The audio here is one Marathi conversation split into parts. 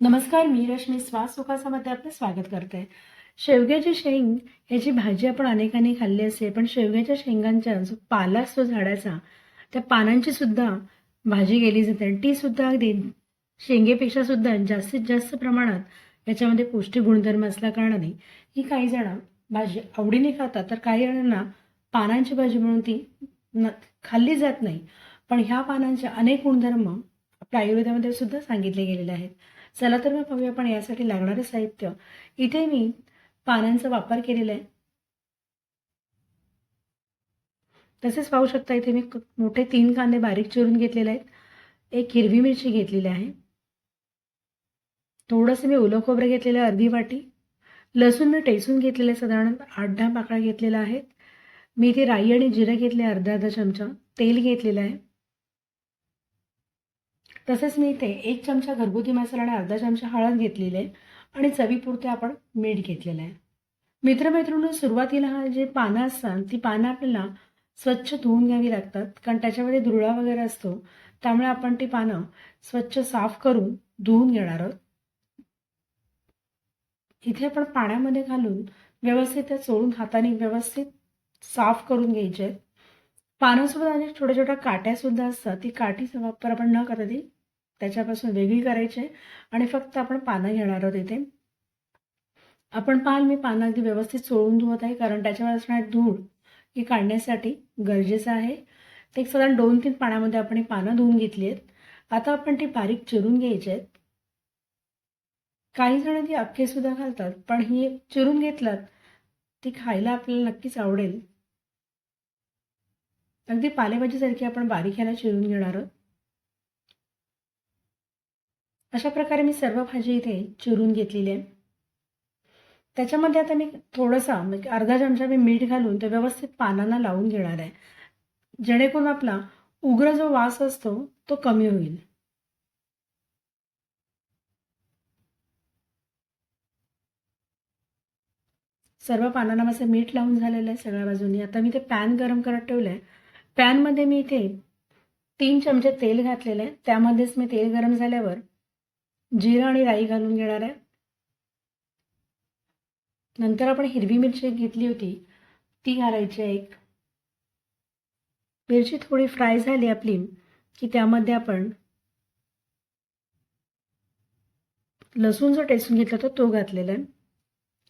नमस्कार मी रश्मी श्वास सुखासामध्ये आपलं स्वागत करते. शेवग्याची शेंग याची भाजी आपण अनेकांनी खाल्ली असते पण शेवग्याच्या शेंगांच्या जो पाला असतो झाडाचा त्या पानांची सुद्धा भाजी केली जाते आणि ती सुद्धा अगदी शेंगेपेक्षा सुद्धा जास्तीत जास्त प्रमाणात याच्यामध्ये पौष्टिक गुणधर्म असल्या कारणाने ही काही जण भाजी आवडीने खातात. तर काही जणांना पानांची भाजी म्हणून ती न खाल्ली जात नाही. पण ह्या पानांचे अनेक गुणधर्म आपल्या आयुर्वेदामध्ये सुद्धा सांगितले गेलेले आहेत. चला तर मग पाहूया आपण यासाठी लागणारं साहित्य. इथे मी पानांचा वापर केलेला आहे. तसेच पाहू शकता इथे मी मोठे तीन कांदे बारीक चिरून घेतलेले आहेत. एक हिरवी मिरची घेतलेली आहे. थोडंसं मी ओलं खोबरं घेतलेलं आहे अर्धी वाटी. लसूण मी टेसून घेतलेलं आहे साधारण आठ दहा पाकळ्या घेतलेला आहेत. मी इथे राई आणि जिरं घेतले अर्धा अर्धा चमचा. तेल घेतलेलं आहे. तसेच मी इथे एक चमचा घरगुती मसाला आणि अर्धा चमचा हळद घेतलेली आहे आणि चवीपुरते आपण मीठ घेतलेलं आहे. मित्रमैत्रिणी सुरुवातीला हा जे पानं असतात ती पानं आपल्याला स्वच्छ धुवून घ्यावी लागतात कारण त्याच्यामध्ये धुरळा वगैरे असतो त्यामुळे आपण ती पानं स्वच्छ साफ करून धुवून घेणार आहोत. इथे आपण पाण्यामध्ये घालून व्यवस्थित त्या चोळून हाताने व्यवस्थित साफ करून घ्यायचे आहेत. पानासोबत अनेक छोट्या छोट्या काट्यासुद्धा असतात ती काठीचा वापर आपण न करता ती त्याच्यापासून वेगळी करायची आहे. आणि फक्त आपण पानं घेणार आहोत इथे. आपण पाल मी पानं अगदी व्यवस्थित चोळून धुवत आहे कारण त्याच्यावर असणार धूळ ही काढण्यासाठी गरजेचं आहे. ते एक साधारण दोन तीन पाण्यामध्ये आपण ही पानं धुवून घेतली आहेत. आता आपण ती बारीक चिरून घ्यायची आहेत. काही जण ती अख्खे सुद्धा घालतात पण ही चिरून घेतलात ती खायला आपल्याला नक्कीच आवडेल. अगदी पालेभाजीसारखी आपण बारीक ह्याला चिरून घेणार आहोत. अशा प्रकारे मी सर्व भाजी इथे चिरून घेतलेली आहे त्याच्यामध्ये आता मी थोडंसा म्हणजे अर्धा चमचा मी मीठ घालून ते व्यवस्थित पानांना लावून घेणार आहे. जेणेकरून आपला उग्र जो वास असतो तो कमी होईल. सर्व पानांना माझं मीठ लावून झालेलं आहे सगळ्या बाजूनी. आता मी ते पॅन गरम करत ठेवलं आहे पॅनमध्ये मी इथे तीन चमचे तेल घातलेलं आहे. त्यामध्येच मी तेल गरम झाल्यावर जिरं आणि राई घालून घेणार आहे. नंतर आपण हिरवी मिरची घेतली होती ती घालायची आहे एक. मिरची थोडी फ्राय झाली आपली की त्यामध्ये आपण लसूण जो टेसून घेतला होता तो घातलेला आहे.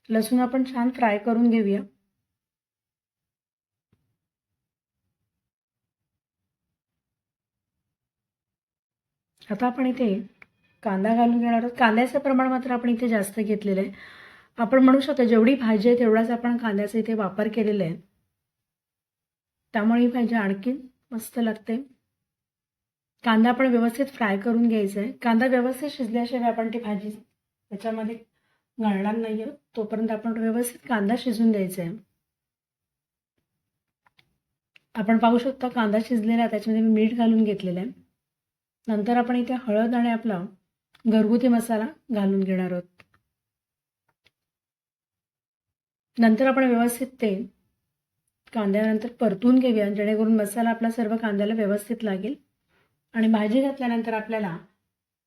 लसूण आपण छान फ्राय करून घेऊया. आता आपण इथे कांदा घालून घेणार आहोत. कांद्याचं प्रमाण मात्र आपण इथे जास्त घेतलेलं आहे. आपण म्हणू शकतो जेवढी भाजी आहे तेवढाच आपण कांद्याचा इथे वापर केलेला आहे. त्यामुळे ही भाजी आणखी मस्त लागते. कांदा आपण व्यवस्थित फ्राय करून घ्यायचा आहे. कांदा व्यवस्थित शिजल्याशिवाय आपण ती भाजी त्याच्यामध्ये घालणार नाही आहोत तोपर्यंत आपण व्यवस्थित कांदा शिजून द्यायचा आहे. आपण पाहू शकता कांदा शिजलेला आहे. त्याच्यामध्ये मी मीठ घालून घेतलेलं आहे. नंतर आपण इथे हळद आणि आपला घरगुती मसाला घालून घेणार आहोत. नंतर आपण व्यवस्थित ते कांद्यानंतर परतून घेऊया जेणेकरून मसाला आपला सर्व कांद्याला व्यवस्थित लागेल आणि भाजी घातल्यानंतर आपल्याला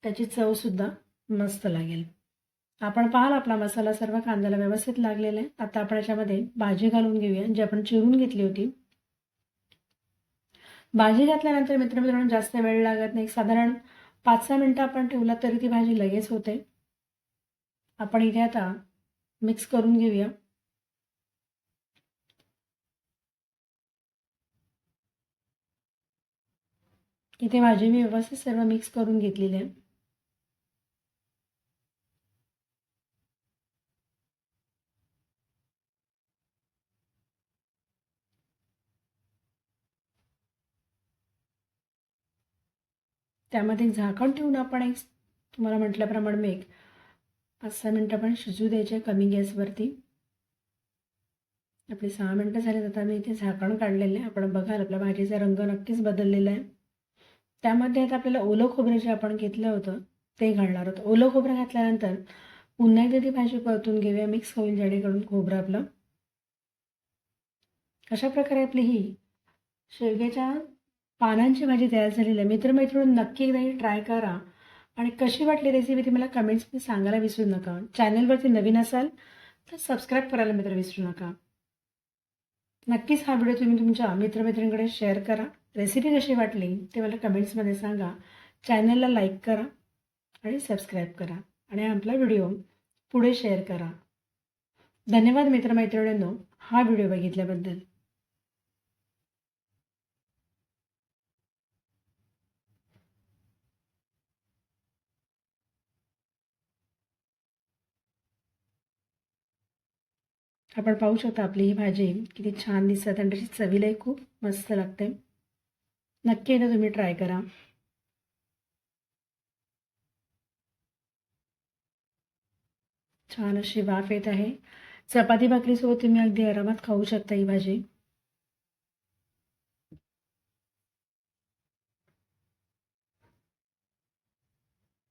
त्याची चवसुद्धा मस्त लागेल. आपण पाहाल आपला मसाला सर्व कांद्याला व्यवस्थित लागलेला आहे. आता आपण याच्यामध्ये भाजी घालून घेऊया जी आपण चिरून घेतली होती. भाजी घातल्यानंतर मित्रमित्रांनो जास्त वेळ लागत नाही. साधारण पाच सहा मिनटं आपण ठेवला तरी ती भाजी लगेच होते. आपण इथे आता मिक्स करून घेऊया. इथे भाजी मी व्यवस्थित सर्व मिक्स करून घेतलेली आहे. त्यामध्ये एक झाकण ठेवून आपण एक तुम्हाला म्हटल्याप्रमाणे मी एक पाच सहा मिनटं आपण शिजू द्यायचे कमी गॅसवरती. आपली सहा मिनटं झालीत आता मी इथे झाकण काढलेलं आहे. आपण बघाल आपल्या भाजीचा रंग नक्कीच बदललेला आहे. त्यामध्ये आता आपल्याला ओलं खोबरं जे आपण घेतलं होतं ते घालणार होतं ओलं खोबरं घातल्यानंतर पुन्हा एकदा ती भाजी परतून घेऊया मिक्स होईल जेणेकरून खोबरं आपलं. अशा प्रकारे आपली ही शेवग्याच्या पानांची भाजी तयार झालेली आहे. मित्रमैत्रिणी नक्की एकदा ही ट्राय करा. आणि कशी वाटली रेसिपी ती मला कमेंट्समध्ये सांगायला विसरू नका. चॅनलवरती नवीन असाल तर सबस्क्राईब करायला मित्र विसरू नका. नक्कीच हा व्हिडिओ तुम्ही तुमच्या मित्रमैत्रिणींकडे शेअर करा. रेसिपी कशी वाटली ते मला कमेंट्समध्ये सांगा. चॅनलला लाईक करा आणि सबस्क्राईब करा. आणि आपला व्हिडिओ पुढे शेअर करा. धन्यवाद मित्रमैत्रिणींनो हा व्हिडिओ बघितल्याबद्दल. आपण पहू शकता अपनी ही भाजी किती छान दिसत. आणि त्याची चवीलाही मस्त लगते. नक्की ना तुम्ही ट्राय करा. छान अशी वाफ येत चपाती भाकरीसोबत तुम्ही अगदी आराम खाऊ शकता ही भाजी.